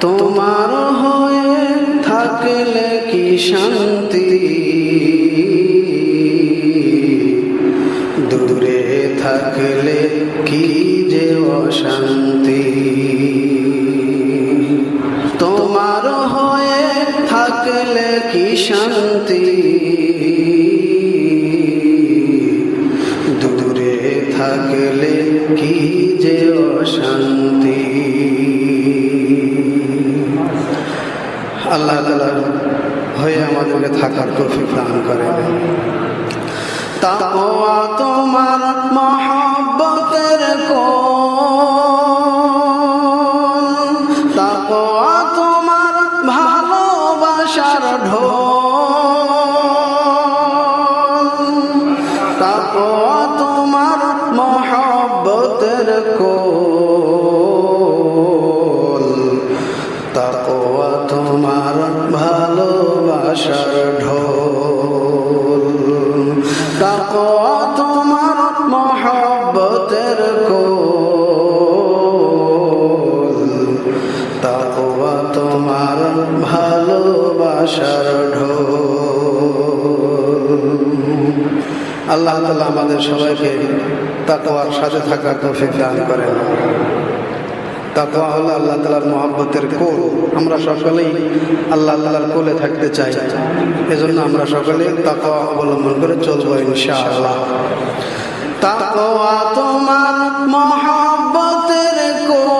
তোমার হয়ে থাকলে কি শান্তি? দূরে থাকলে কি যে অশান্তি? তোমার হয়ে থাকলে কি শান্তি? আল্লাহ তালা হয়ে আমাদেরকে থাকার তৌফিক দান করে তোমার মহব্বতের কোন তোমার ভালোবাসার কোল। ভালোবাসার ঢোল। তাকওয়া তোমার মহব্বতের কোল। তাকওয়া তোমার ভালোবাসার ঢোল। আল্লাহ তালা আমাদের সবাইকে তাকওয়ার সাথে থাকার তৌফিক দান করেন। তাকওয়া হলো আল্লাহ তালার মহাব্বতের কোল। আমরা সকলেই আল্লাহ তালার কোলে থাকতে চাই। এজন্য আমরা সকলে তাকওয়া অবলম্বন করে চলবো ইনশাআল্লাহ। তাকওয়া তোমার মহাব্বতের কোল।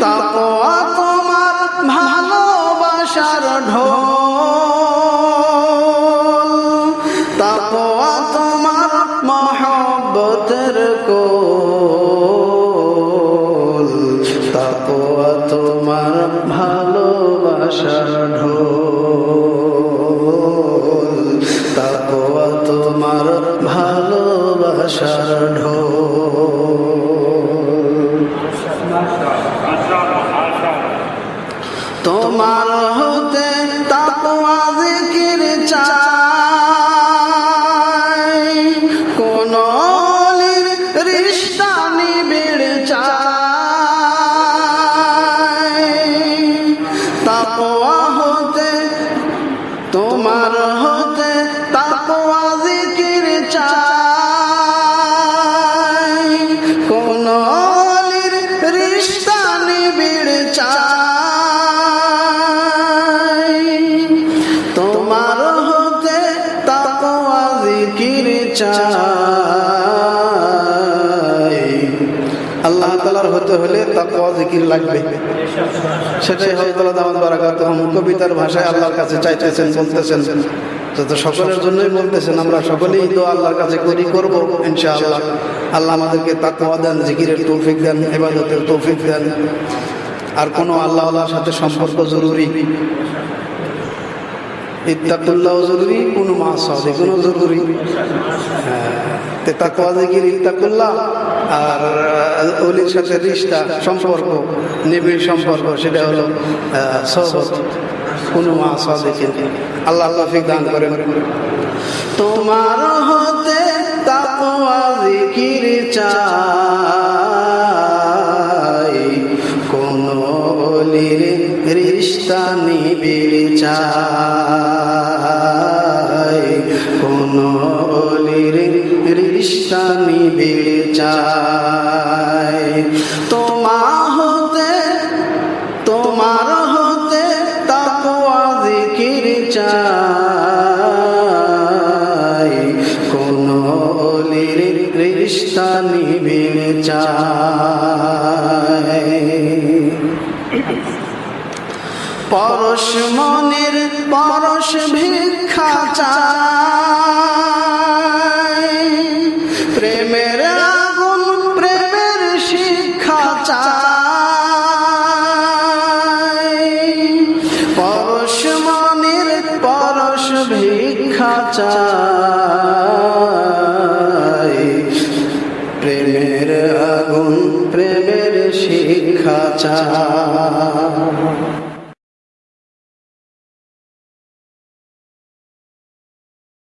তাকওয়া তোমার ভালোবাসার ঢোল। ঢোল। তাকওয়া তোমার ভালোবাসার ঢোল। তোমার জিকির চাই। আল্লাহ তালার হতে হলে তাকওয়া, জিকির লাগবে। সেটাই হজরত দামাত বারাকাত কবিতার ভাষায় আল্লাহর কাছে চাইতেছেন, বলতেছেন, যত সকলের জন্যই বলতেছেন, আমরা সকলেই তো আল্লাহর কাছে করি, করব ইনশাআল্লাহ। আল্লাহ আমাদেরকে তাকওয়া দেন, জিকিরের তৌফিক দেন এবাদতের তৌফিক দেন। আর কোনো আল্লাহ আল্লাহর সাথে সম্পর্ক জরুরি ইত্তাকুল্লাহ জরুরি, কোনো মাস কোনো জরুরি। ইত্তাকুল্লাহ, আর সম্পর্ক, নিবিড় সেটা আল্লাহ দান করেন। তোমার হতে নিবিড় চাই, কোন অলির রিশতা নিবিড় চাই। তোমা হতে, তোমার হতে তাকওয়া জিকির চাই। কোন অলির রিশতা নিবিড় চাই। পরশ মনের, পরশ ভিক্ষা চাই। প্রেমের আগুন, প্রেমের শিক্ষা চাই। পরশ মনের, পরশ ভিক্ষা চাই। প্রেমের আগুন, প্রেমের শিক্ষা চাই।